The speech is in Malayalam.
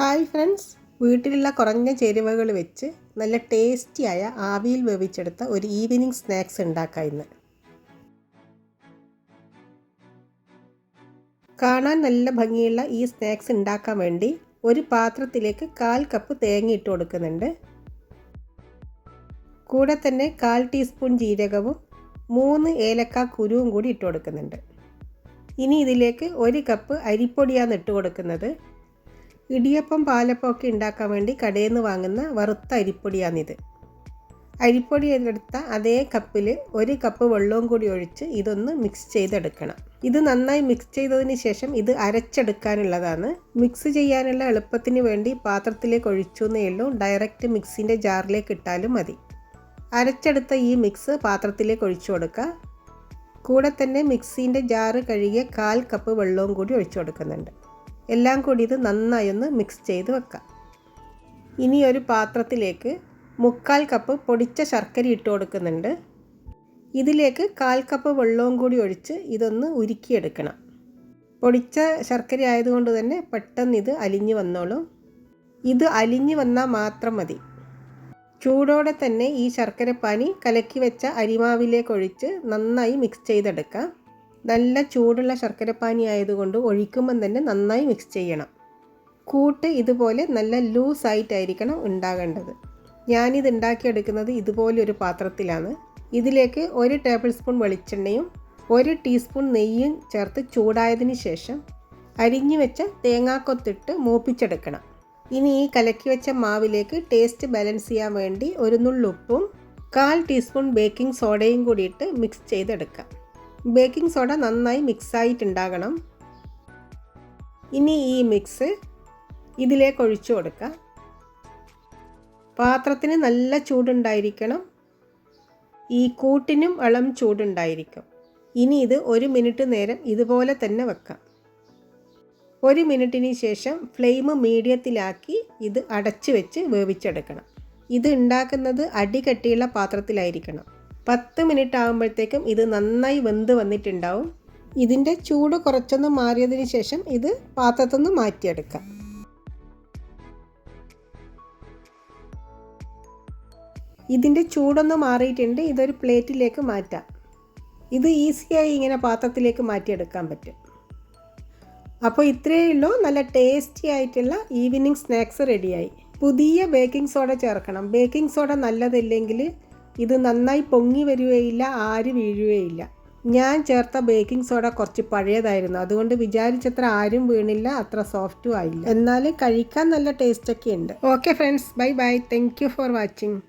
Hi friends. വീട്ടിലുള്ള കുറഞ്ഞ ചേരുവകൾ വെച്ച് നല്ല ടേസ്റ്റിയായ ആവിയിൽ വേവിച്ചെടുത്ത ഒരു ഈവനിങ് സ്നാക്സ് ഉണ്ടാക്കാം ഇന്ന്. കാണാൻ നല്ല ഭംഗിയുള്ള ഈ സ്നാക്സ് ഉണ്ടാക്കാൻ വേണ്ടി ഒരു പാത്രത്തിലേക്ക് കാൽ കപ്പ് തേങ്ങ ഇട്ട് കൊടുക്കുന്നുണ്ട്. കൂടെ തന്നെ കാൽ ടീസ്പൂൺ ജീരകവും മൂന്ന് ഏലക്ക കുരുവും കൂടി ഇട്ട് കൊടുക്കുന്നുണ്ട്. ഇനി ഇതിലേക്ക് ഒരു കപ്പ് അരിപ്പൊടിയാണ് ഇട്ട് കൊടുക്കുന്നത്. ഇടിയപ്പം പാലപ്പം ഒക്കെ ഉണ്ടാക്കാൻ വേണ്ടി കടയിൽ നിന്ന് വാങ്ങുന്ന വറുത്ത അരിപ്പൊടിയാണിത്. അരിപ്പൊടി എടുത്ത അതേ കപ്പിൽ ഒരു കപ്പ് വെള്ളവും കൂടി ഒഴിച്ച് ഇതൊന്ന് മിക്സ് ചെയ്തെടുക്കണം. ഇത് നന്നായി മിക്സ് ചെയ്തതിന് ശേഷം ഇത് അരച്ചെടുക്കാനുള്ളതാണ്. മിക്സ് ചെയ്യാനുള്ള എളുപ്പത്തിന് വേണ്ടി പാത്രത്തിലേക്ക് ഒഴിച്ചു എന്നേ ഉള്ളൂ ഡയറക്റ്റ് മിക്സിന്റെ ജാറിലേക്ക് ഇട്ടാലും മതി. അരച്ചെടുത്ത ഈ മിക്സ് പാത്രത്തിലേക്ക് ഒഴിച്ചു കൊടുക്കുക. കൂടെ തന്നെ മിക്സിന്റെ ജാറ് കഴുകിയ കാൽ കപ്പ് വെള്ളവും കൂടി ഒഴിച്ചു കൊടുക്കുന്നുണ്ട്. എല്ലാം കൂടി ഇത് നന്നായി ഒന്ന് മിക്സ് ചെയ്ത് വെക്കാം. ഇനി ഒരു പാത്രത്തിലേക്ക് മുക്കാൽ കപ്പ് പൊടിച്ച ശർക്കര ഇട്ട് കൊടുക്കുന്നുണ്ട്. ഇതിലേക്ക് കാൽ കപ്പ് വെള്ളവും കൂടി ഒഴിച്ച് ഇതൊന്ന് ഉരുക്കിയെടുക്കണം. പൊടിച്ച ശർക്കര ആയതുകൊണ്ട് തന്നെ പെട്ടെന്ന് ഇത് അലിഞ്ഞു വന്നോളും. ഇത് അലിഞ്ഞു വന്നാൽ മാത്രം മതി. ചൂടോടെ തന്നെ ഈ ശർക്കരപ്പാനി കലക്കി വെച്ച അരിമാവിലേക്ക് ഒഴിച്ച് നന്നായി മിക്സ് ചെയ്തെടുക്കാം. നല്ല ചൂടുള്ള ശർക്കരപ്പാനി ആയതുകൊണ്ട് ഒഴിക്കുമ്പം തന്നെ നന്നായി മിക്സ് ചെയ്യണം. കൂട്ട് ഇതുപോലെ നല്ല ലൂസായിട്ടായിരിക്കണം ഉണ്ടാകേണ്ടത്. ഞാനിത് ഉണ്ടാക്കിയെടുക്കുന്നത് ഇതുപോലെ ഒരു പാത്രത്തിലാണ്. ഇതിലേക്ക് ഒരു ടേബിൾ സ്പൂൺ വെളിച്ചെണ്ണയും ഒരു ടീസ്പൂൺ നെയ്യും ചേർത്ത് ചൂടായതിന് ശേഷം അരിഞ്ഞു വെച്ച തേങ്ങാക്കൊത്തിട്ട് മൂപ്പിച്ചെടുക്കണം. ഇനി ഈ കലക്കി വെച്ച മാവിലേക്ക് ടേസ്റ്റ് ബാലൻസ് ചെയ്യാൻ വേണ്ടി ഒരു നുള്ളുപ്പും കാൽ ടീസ്പൂൺ ബേക്കിംഗ് സോഡയും കൂടിയിട്ട് മിക്സ് ചെയ്തെടുക്കാം. ബേക്കിംഗ് സോഡ നന്നായി മിക്സായിട്ടുണ്ടാകണം. ഇനി ഈ മിക്സ് ഇതിലേക്ക് ഒഴിച്ചു കൊടുക്കുക. പാത്രത്തിന് നല്ല ചൂടുണ്ടായിരിക്കണം. ഈ കൂട്ടിനും ഇളം ചൂടുണ്ടായിരിക്കും. ഇനി ഇത് ഒരു മിനിറ്റ് നേരം ഇതുപോലെ തന്നെ വെക്കാം. ഒരു മിനിറ്റിന് ശേഷം ഫ്ലെയിം മീഡിയത്തിലാക്കി ഇത് അടച്ചു വെച്ച് വേവിച്ചെടുക്കണം. ഇത് ഉണ്ടാക്കുന്നത് അടികട്ടിയുള്ള പാത്രത്തിലായിരിക്കണം. പത്ത് മിനിറ്റ് ആകുമ്പോഴത്തേക്കും ഇത് നന്നായി വെന്ത് വന്നിട്ടുണ്ടാവും. ഇതിന്റെ ചൂട് കുറച്ചൊന്ന് മാറിയതിന് ശേഷം ഇത് പാത്രത്തൊന്ന് മാറ്റിയെടുക്കാം. ഇതിന്റെ ചൂടൊന്ന് മാറിയിട്ടുണ്ട്. ഇതൊരു പ്ലേറ്റിലേക്ക് മാറ്റാം. ഇത് ഈസിയായി ഇങ്ങനെ പാത്രത്തിലേക്ക് മാറ്റിയെടുക്കാൻ പറ്റും. അപ്പോൾ ഇത്രയേ ഉള്ളൂ. നല്ല ടേസ്റ്റി ആയിട്ടുള്ള ഈവനിങ് സ്നാക്സ് റെഡിയായി. പുതിയ ബേക്കിംഗ് സോഡ ചേർക്കണം. ബേക്കിംഗ് സോഡ നല്ലതല്ലെങ്കിൽ ഇത് നന്നായി പൊങ്ങി വരികയില്ല ആര് വീഴുകയില്ല. ഞാൻ ചേർത്ത ബേക്കിംഗ് സോഡ കുറച്ച് പഴയതായിരുന്നു. അതുകൊണ്ട് വിചാരിച്ചത്ര ആരും വീണില്ല അത്ര സോഫ്റ്റും ആയില്ല. എന്നാൽ കഴിക്കാൻ നല്ല ടേസ്റ്റൊക്കെ ഉണ്ട്. Okay friends bye bye thank for watching